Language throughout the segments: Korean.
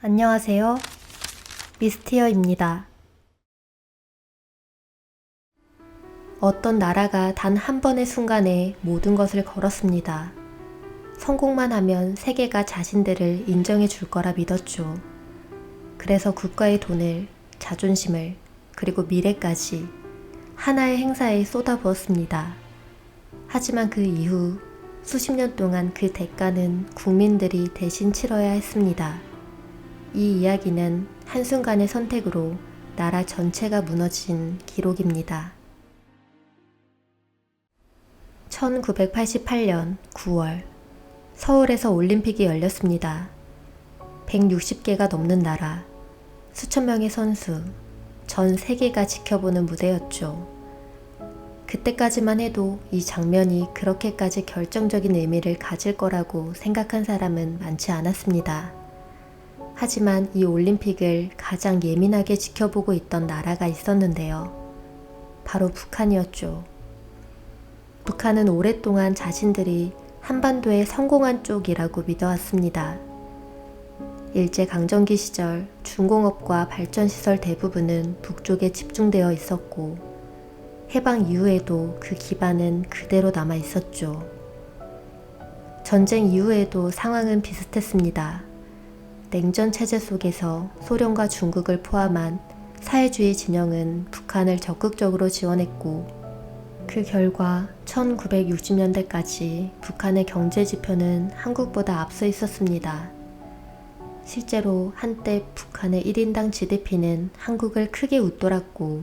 안녕하세요. 미스티어입니다. 어떤 나라가 단 한 번의 순간에 모든 것을 걸었습니다. 성공만 하면 세계가 자신들을 인정해 줄 거라 믿었죠. 그래서 국가의 돈을, 자존심을, 그리고 미래까지 하나의 행사에 쏟아부었습니다. 하지만 그 이후 수십 년 동안 그 대가는 국민들이 대신 치러야 했습니다. 이 이야기는 한순간의 선택으로 나라 전체가 무너진 기록입니다. 1988년 9월 서울에서 올림픽이 열렸습니다. 160개가 넘는 나라, 수천 명의 선수, 전 세계가 지켜보는 무대였죠. 그때까지만 해도 이 장면이 그렇게까지 결정적인 의미를 가질 거라고 생각한 사람은 많지 않았습니다. 하지만 이 올림픽을 가장 예민하게 지켜보고 있던 나라가 있었는데요. 바로 북한이었죠. 북한은 오랫동안 자신들이 한반도에 성공한 쪽이라고 믿어왔습니다. 일제강점기 시절 중공업과 발전시설 대부분은 북쪽에 집중되어 있었고, 해방 이후에도 그 기반은 그대로 남아 있었죠. 전쟁 이후에도 상황은 비슷했습니다. 냉전 체제 속에서 소련과 중국을 포함한 사회주의 진영은 북한을 적극적으로 지원했고, 그 결과 1960년대까지 북한의 경제 지표는 한국보다 앞서 있었습니다. 실제로 한때 북한의 1인당 GDP는 한국을 크게 웃돌았고,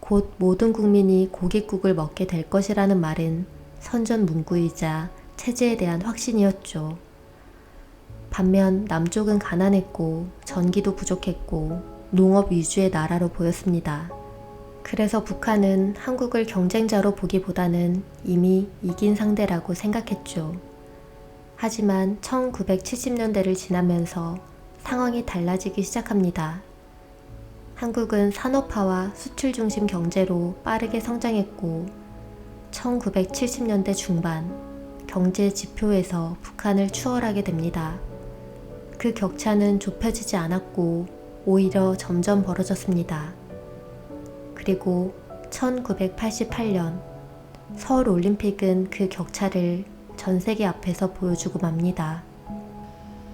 곧 모든 국민이 고깃국을 먹게 될 것이라는 말은 선전 문구이자 체제에 대한 확신이었죠. 반면 남쪽은 가난했고 전기도 부족했고 농업 위주의 나라로 보였습니다. 그래서 북한은 한국을 경쟁자로 보기보다는 이미 이긴 상대라고 생각했죠. 하지만 1970년대를 지나면서 상황이 달라지기 시작합니다. 한국은 산업화와 수출 중심 경제로 빠르게 성장했고 1970년대 중반 경제 지표에서 북한을 추월하게 됩니다. 그 격차는 좁혀지지 않았고 오히려 점점 벌어졌습니다. 그리고 1988년 서울 올림픽은 그 격차를 전 세계 앞에서 보여주고 맙니다.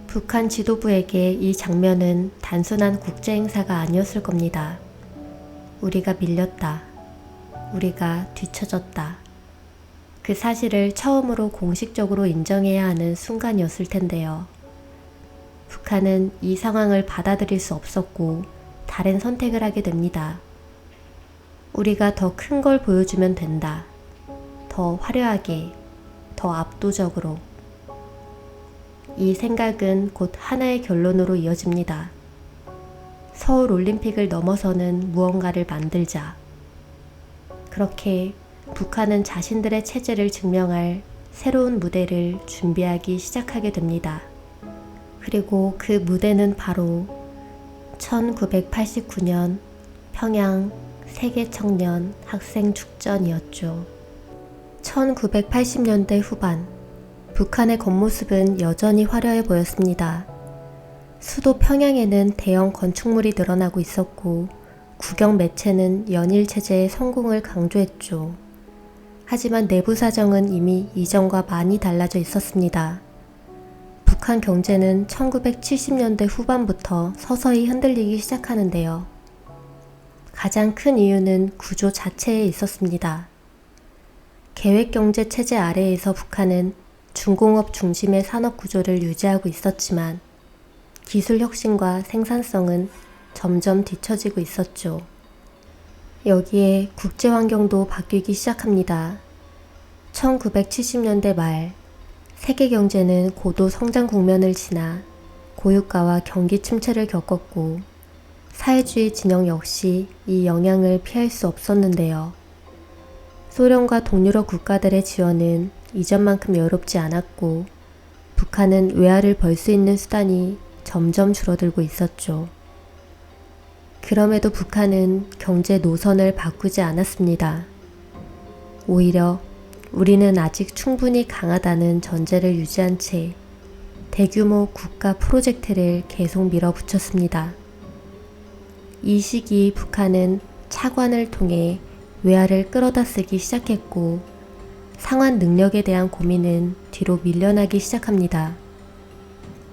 북한 지도부에게 이 장면은 단순한 국제 행사가 아니었을 겁니다. 우리가 밀렸다. 우리가 뒤처졌다. 그 사실을 처음으로 공식적으로 인정해야 하는 순간이었을 텐데요. 북한은 이 상황을 받아들일 수 없었고 다른 선택을 하게 됩니다. 우리가 더 큰 걸 보여주면 된다. 더 화려하게, 더 압도적으로. 이 생각은 곧 하나의 결론으로 이어집니다. 서울 올림픽을 넘어서는 무언가를 만들자. 그렇게 북한은 자신들의 체제를 증명할 새로운 무대를 준비하기 시작하게 됩니다. 그리고 그 무대는 바로 1989년 평양 세계 청년 학생 축전이었죠. 1980년대 후반, 북한의 겉모습은 여전히 화려해 보였습니다. 수도 평양에는 대형 건축물이 늘어나고 있었고, 국영 매체는 연일 체제의 성공을 강조했죠. 하지만 내부 사정은 이미 이전과 많이 달라져 있었습니다. 북한 경제는 1970년대 후반부터 서서히 흔들리기 시작하는데요. 가장 큰 이유는 구조 자체에 있었습니다. 계획경제 체제 아래에서 북한은 중공업 중심의 산업 구조를 유지하고 있었지만 기술 혁신과 생산성은 점점 뒤처지고 있었죠. 여기에 국제 환경도 바뀌기 시작합니다. 1970년대 말 세계 경제는 고도 성장 국면을 지나 고유가와 경기 침체를 겪었고 사회주의 진영 역시 이 영향을 피할 수 없었는데요. 소련과 동유럽 국가들의 지원은 이전만큼 여롭지 않았고 북한은 외화를 벌 수 있는 수단이 점점 줄어들고 있었죠. 그럼에도 북한은 경제 노선을 바꾸지 않았습니다. 오히려 우리는 아직 충분히 강하다는 전제를 유지한 채 대규모 국가 프로젝트를 계속 밀어붙였습니다. 이 시기 북한은 차관을 통해 외화를 끌어다 쓰기 시작했고 상환 능력에 대한 고민은 뒤로 밀려나기 시작합니다.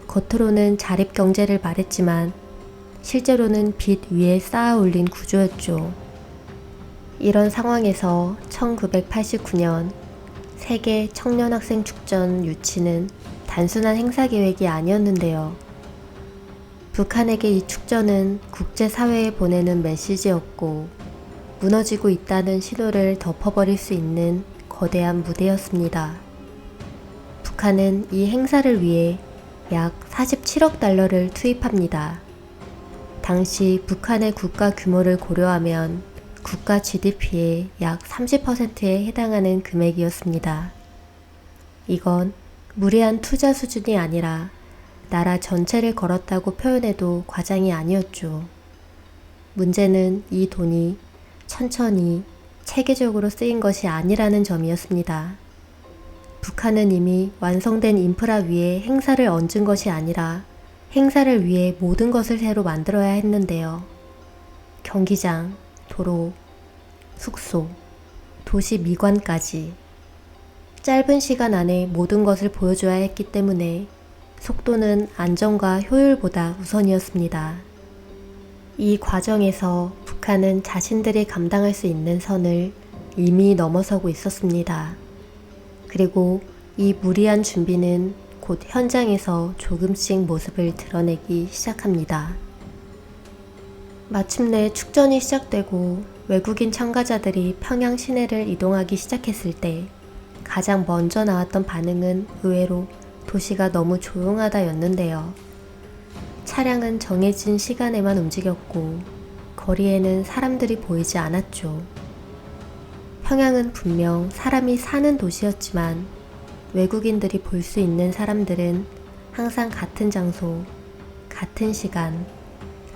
겉으로는 자립 경제를 말했지만 실제로는 빚 위에 쌓아 올린 구조였죠. 이런 상황에서 1989년 세계 청년학생 축전 유치는 단순한 행사 계획이 아니었는데요. 북한에게 이 축전은 국제사회에 보내는 메시지였고 무너지고 있다는 신호를 덮어버릴 수 있는 거대한 무대였습니다. 북한은 이 행사를 위해 약 47억 달러를 투입합니다. 당시 북한의 국가 규모를 고려하면 국가 GDP의 약 30%에 해당하는 금액이었습니다. 이건 무리한 투자 수준이 아니라 나라 전체를 걸었다고 표현해도 과장이 아니었죠. 문제는 이 돈이 천천히 체계적으로 쓰인 것이 아니라는 점이었습니다. 북한은 이미 완성된 인프라 위에 행사를 얹은 것이 아니라 행사를 위해 모든 것을 새로 만들어야 했는데요. 경기장, 도로, 숙소, 도시 미관까지 짧은 시간 안에 모든 것을 보여줘야 했기 때문에 속도는 안전과 효율보다 우선이었습니다. 이 과정에서 북한은 자신들이 감당할 수 있는 선을 이미 넘어서고 있었습니다. 그리고 이 무리한 준비는 곧 현장에서 조금씩 모습을 드러내기 시작합니다. 마침내 축전이 시작되고 외국인 참가자들이 평양 시내를 이동하기 시작했을 때 가장 먼저 나왔던 반응은 의외로 도시가 너무 조용하다였는데요. 차량은 정해진 시간에만 움직였고 거리에는 사람들이 보이지 않았죠. 평양은 분명 사람이 사는 도시였지만 외국인들이 볼 수 있는 사람들은 항상 같은 장소, 같은 시간,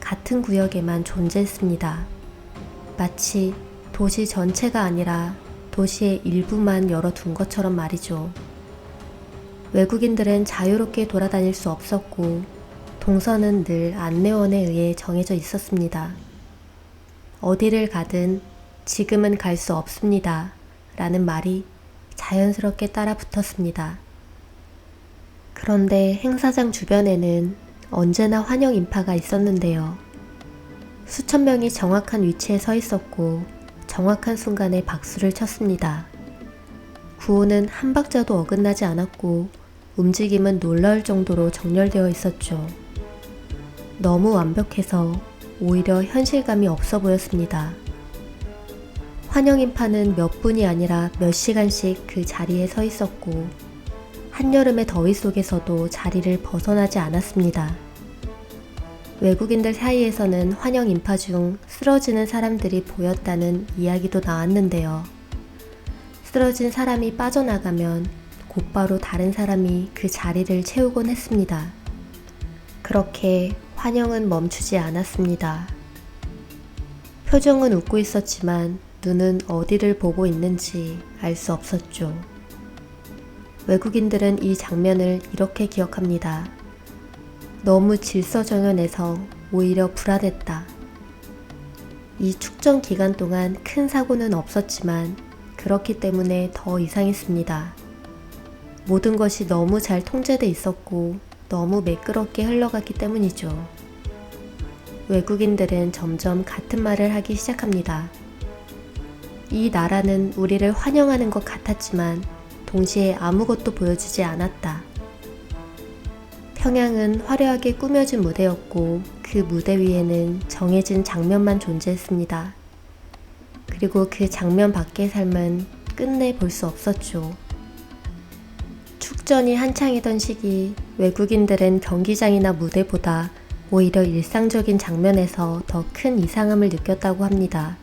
같은 구역에만 존재했습니다. 마치 도시 전체가 아니라 도시의 일부만 열어둔 것처럼 말이죠. 외국인들은 자유롭게 돌아다닐 수 없었고 동선은 늘 안내원에 의해 정해져 있었습니다. 어디를 가든 지금은 갈 수 없습니다. 라는 말이 자연스럽게 따라 붙었습니다. 그런데 행사장 주변에는 언제나 환영 인파가 있었는데요. 수천 명이 정확한 위치에 서 있었고 정확한 순간에 박수를 쳤습니다. 구호는 한 박자도 어긋나지 않았고 움직임은 놀라울 정도로 정렬되어 있었죠. 너무 완벽해서 오히려 현실감이 없어 보였습니다. 환영 인파는 몇 분이 아니라 몇 시간씩 그 자리에 서 있었고, 한여름의 더위 속에서도 자리를 벗어나지 않았습니다. 외국인들 사이에서는 환영 인파 중 쓰러지는 사람들이 보였다는 이야기도 나왔는데요. 쓰러진 사람이 빠져나가면 곧바로 다른 사람이 그 자리를 채우곤 했습니다. 그렇게 환영은 멈추지 않았습니다. 표정은 웃고 있었지만 눈은 어디를 보고 있는지 알 수 없었죠. 외국인들은 이 장면을 이렇게 기억합니다. 너무 질서정연해서 오히려 불안했다. 이 축전 기간 동안 큰 사고는 없었지만 그렇기 때문에 더 이상했습니다. 모든 것이 너무 잘 통제돼 있었고 너무 매끄럽게 흘러갔기 때문이죠. 외국인들은 점점 같은 말을 하기 시작합니다. 이 나라는 우리를 환영하는 것 같았지만 동시에 아무것도 보여주지 않았다. 평양은 화려하게 꾸며진 무대였고 그 무대 위에는 정해진 장면만 존재했습니다. 그리고 그 장면 밖의 삶은 끝내 볼 수 없었죠. 축전이 한창이던 시기 외국인들은 경기장이나 무대보다 오히려 일상적인 장면에서 더 큰 이상함을 느꼈다고 합니다.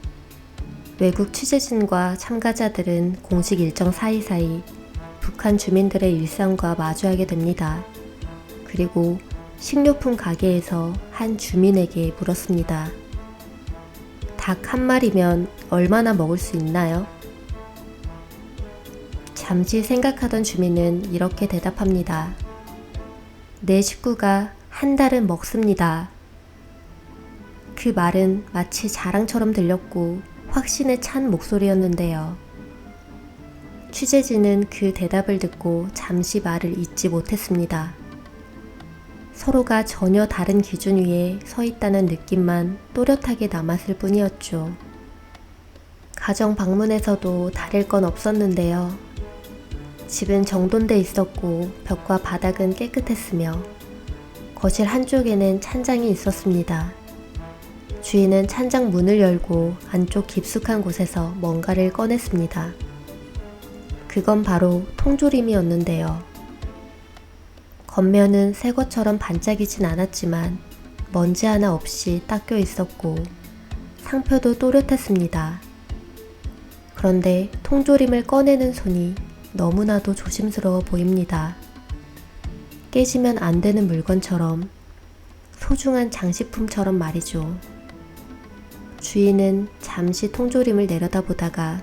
외국 취재진과 참가자들은 공식 일정 사이사이 북한 주민들의 일상과 마주하게 됩니다. 그리고 식료품 가게에서 한 주민에게 물었습니다. 닭 한 마리면 얼마나 먹을 수 있나요? 잠시 생각하던 주민은 이렇게 대답합니다. 내 식구가 한 달은 먹습니다. 그 말은 마치 자랑처럼 들렸고 확신에 찬 목소리였는데요. 취재진은 그 대답을 듣고 잠시 말을 잇지 못했습니다. 서로가 전혀 다른 기준 위에 서 있다는 느낌만 또렷하게 남았을 뿐이었죠. 가정 방문에서도 다를 건 없었는데요. 집은 정돈돼 있었고 벽과 바닥은 깨끗했으며 거실 한쪽에는 찬장이 있었습니다. 주인은 찬장 문을 열고 안쪽 깊숙한 곳에서 뭔가를 꺼냈습니다. 그건 바로 통조림이었는데요. 겉면은 새 것처럼 반짝이진 않았지만 먼지 하나 없이 닦여 있었고 상표도 또렷했습니다. 그런데 통조림을 꺼내는 손이 너무나도 조심스러워 보입니다. 깨지면 안 되는 물건처럼 소중한 장식품처럼 말이죠. 주인은 잠시 통조림을 내려다보다가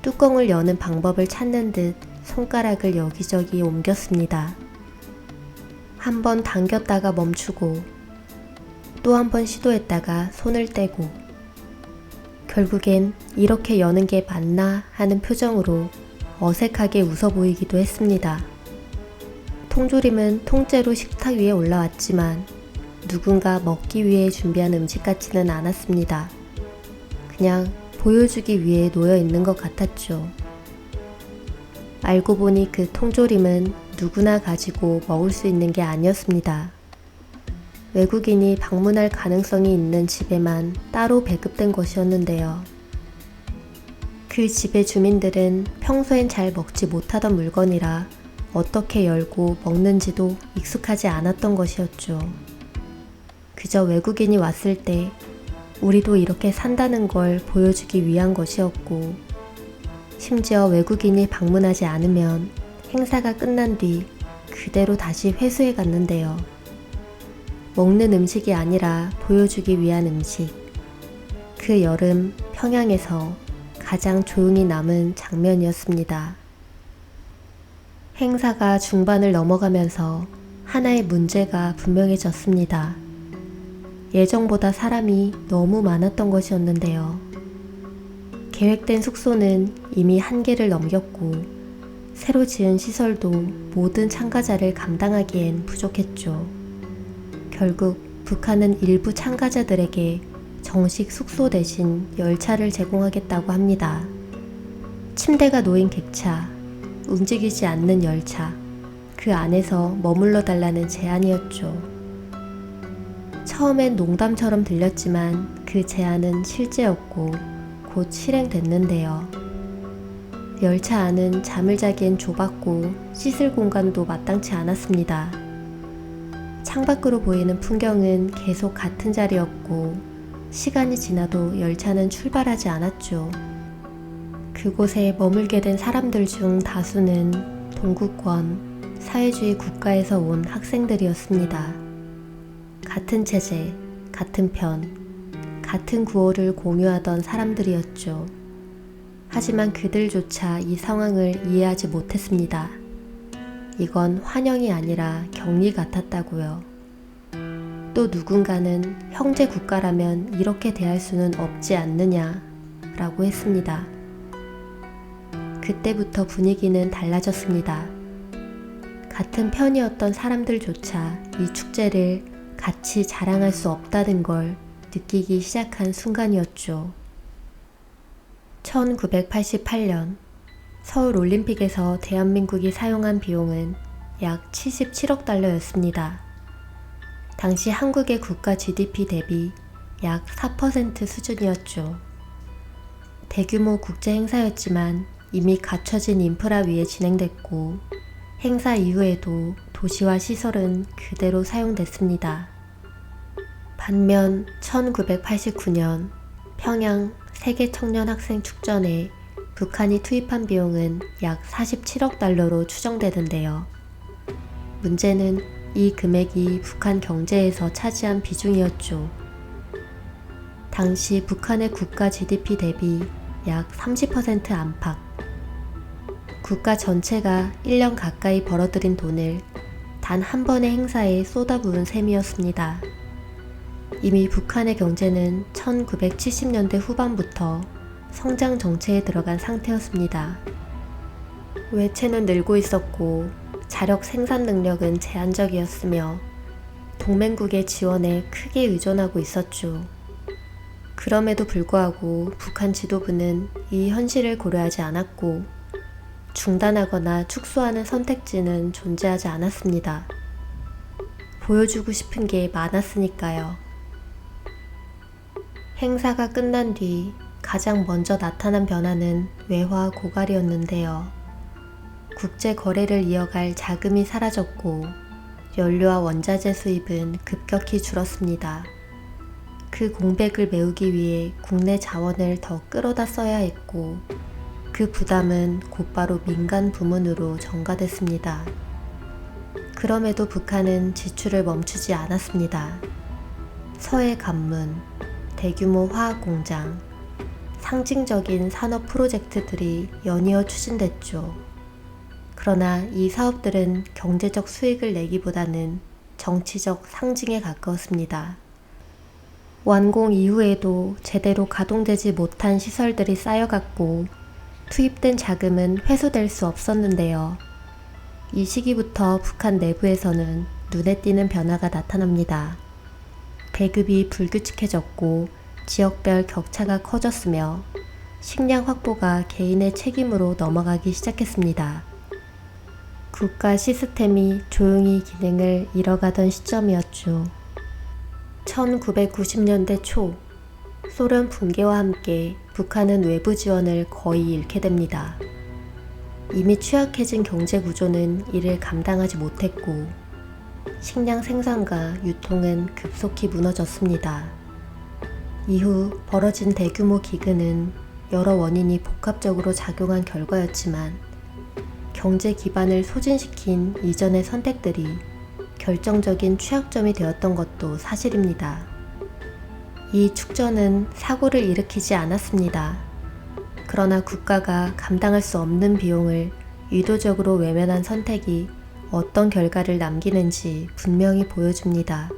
뚜껑을 여는 방법을 찾는 듯 손가락을 여기저기 옮겼습니다. 한 번 당겼다가 멈추고 또 한 번 시도했다가 손을 떼고 결국엔 이렇게 여는 게 맞나 하는 표정으로 어색하게 웃어 보이기도 했습니다. 통조림은 통째로 식탁 위에 올라왔지만 누군가 먹기 위해 준비한 음식 같지는 않았습니다. 그냥 보여주기 위해 놓여 있는 것 같았죠. 알고 보니 그 통조림은 누구나 가지고 먹을 수 있는 게 아니었습니다. 외국인이 방문할 가능성이 있는 집에만 따로 배급된 것이었는데요. 그 집의 주민들은 평소엔 잘 먹지 못하던 물건이라 어떻게 열고 먹는지도 익숙하지 않았던 것이었죠. 그저 외국인이 왔을 때 우리도 이렇게 산다는 걸 보여주기 위한 것이었고, 심지어 외국인이 방문하지 않으면 행사가 끝난 뒤 그대로 다시 회수해 갔는데요. 먹는 음식이 아니라 보여주기 위한 음식. 그 여름 평양에서 가장 조용히 남은 장면이었습니다. 행사가 중반을 넘어가면서 하나의 문제가 분명해졌습니다. 예정보다 사람이 너무 많았던 것이었는데요. 계획된 숙소는 이미 한계를 넘겼고, 새로 지은 시설도 모든 참가자를 감당하기엔 부족했죠. 결국 북한은 일부 참가자들에게 정식 숙소 대신 열차를 제공하겠다고 합니다. 침대가 놓인 객차, 움직이지 않는 열차, 그 안에서 머물러 달라는 제안이었죠. 처음엔 농담처럼 들렸지만 그 제안은 실제였고 곧 실행됐는데요. 열차 안은 잠을 자기엔 좁았고 씻을 공간도 마땅치 않았습니다. 창밖으로 보이는 풍경은 계속 같은 자리였고 시간이 지나도 열차는 출발하지 않았죠. 그곳에 머물게 된 사람들 중 다수는 동구권, 사회주의 국가에서 온 학생들이었습니다. 같은 체제, 같은 편, 같은 구호를 공유하던 사람들이었죠. 하지만 그들조차 이 상황을 이해하지 못했습니다. 이건 환영이 아니라 격리 같았다고요. 또 누군가는 형제 국가라면 이렇게 대할 수는 없지 않느냐 라고 했습니다. 그때부터 분위기는 달라졌습니다. 같은 편이었던 사람들조차 이 축제를 같이 자랑할 수 없다는 걸 느끼기 시작한 순간이었죠. 1988년 서울 올림픽에서 대한민국이 사용한 비용은 약 77억 달러였습니다. 당시 한국의 국가 GDP 대비 약 4% 수준이었죠. 대규모 국제 행사였지만 이미 갖춰진 인프라 위에 진행됐고 행사 이후에도 도시와 시설은 그대로 사용됐습니다. 반면 1989년 평양 세계 청년 학생 축전에 북한이 투입한 비용은 약 47억 달러로 추정되는데요. 문제는 이 금액이 북한 경제에서 차지한 비중이었죠. 당시 북한의 국가 GDP 대비 약 30% 안팎. 국가 전체가 1년 가까이 벌어들인 돈을 단단한 번의 행사에 쏟아부은 셈이었습니다. 이미 북한의 경제는 1970년대 후반부터 성장 정체에 들어간 상태였습니다. 외채는 늘고 있었고 자력 생산 능력은 제한적이었으며 동맹국의 지원에 크게 의존하고 있었죠. 그럼에도 불구하고 북한 지도부는 이 현실을 고려하지 않았고 중단하거나 축소하는 선택지는 존재하지 않았습니다. 보여주고 싶은 게 많았으니까요. 행사가 끝난 뒤 가장 먼저 나타난 변화는 외화 고갈이었는데요. 국제 거래를 이어갈 자금이 사라졌고 연료와 원자재 수입은 급격히 줄었습니다. 그 공백을 메우기 위해 국내 자원을 더 끌어다 써야 했고 그 부담은 곧바로 민간 부문으로 전가됐습니다. 그럼에도 북한은 지출을 멈추지 않았습니다. 서해 관문, 대규모 화학 공장, 상징적인 산업 프로젝트들이 연이어 추진됐죠. 그러나 이 사업들은 경제적 수익을 내기보다는 정치적 상징에 가까웠습니다. 완공 이후에도 제대로 가동되지 못한 시설들이 쌓여갔고 투입된 자금은 회수될 수 없었는데요. 이 시기부터 북한 내부에서는 눈에 띄는 변화가 나타납니다. 배급이 불규칙해졌고 지역별 격차가 커졌으며 식량 확보가 개인의 책임으로 넘어가기 시작했습니다. 국가 시스템이 조용히 기능을 잃어가던 시점이었죠. 1990년대 초 소련 붕괴와 함께 북한은 외부 지원을 거의 잃게 됩니다. 이미 취약해진 경제 구조는 이를 감당하지 못했고 식량 생산과 유통은 급속히 무너졌습니다. 이후 벌어진 대규모 기근은 여러 원인이 복합적으로 작용한 결과였지만 경제 기반을 소진시킨 이전의 선택들이 결정적인 취약점이 되었던 것도 사실입니다. 이 축전은 사고를 일으키지 않았습니다. 그러나 국가가 감당할 수 없는 비용을 의도적으로 외면한 선택이 어떤 결과를 남기는지 분명히 보여줍니다.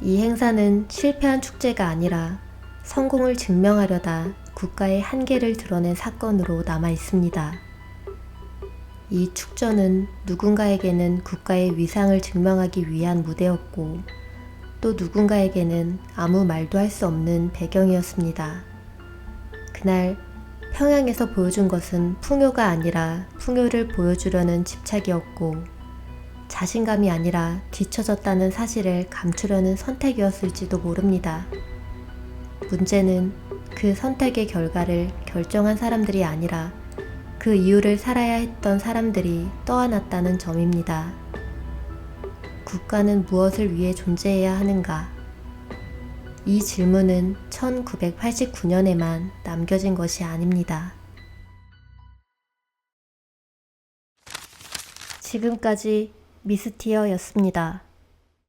이 행사는 실패한 축제가 아니라 성공을 증명하려다 국가의 한계를 드러낸 사건으로 남아 있습니다. 이 축전은 누군가에게는 국가의 위상을 증명하기 위한 무대였고 또 누군가에게는 아무 말도 할 수 없는 배경이었습니다. 그날 평양에서 보여준 것은 풍요가 아니라 풍요를 보여주려는 집착이었고 자신감이 아니라 뒤처졌다는 사실을 감추려는 선택이었을지도 모릅니다. 문제는 그 선택의 결과를 결정한 사람들이 아니라 그 이유를 살아야 했던 사람들이 떠안았다는 점입니다. 국가는 무엇을 위해 존재해야 하는가? 이 질문은 1989년에만 남겨진 것이 아닙니다. 지금까지 미스티어였습니다.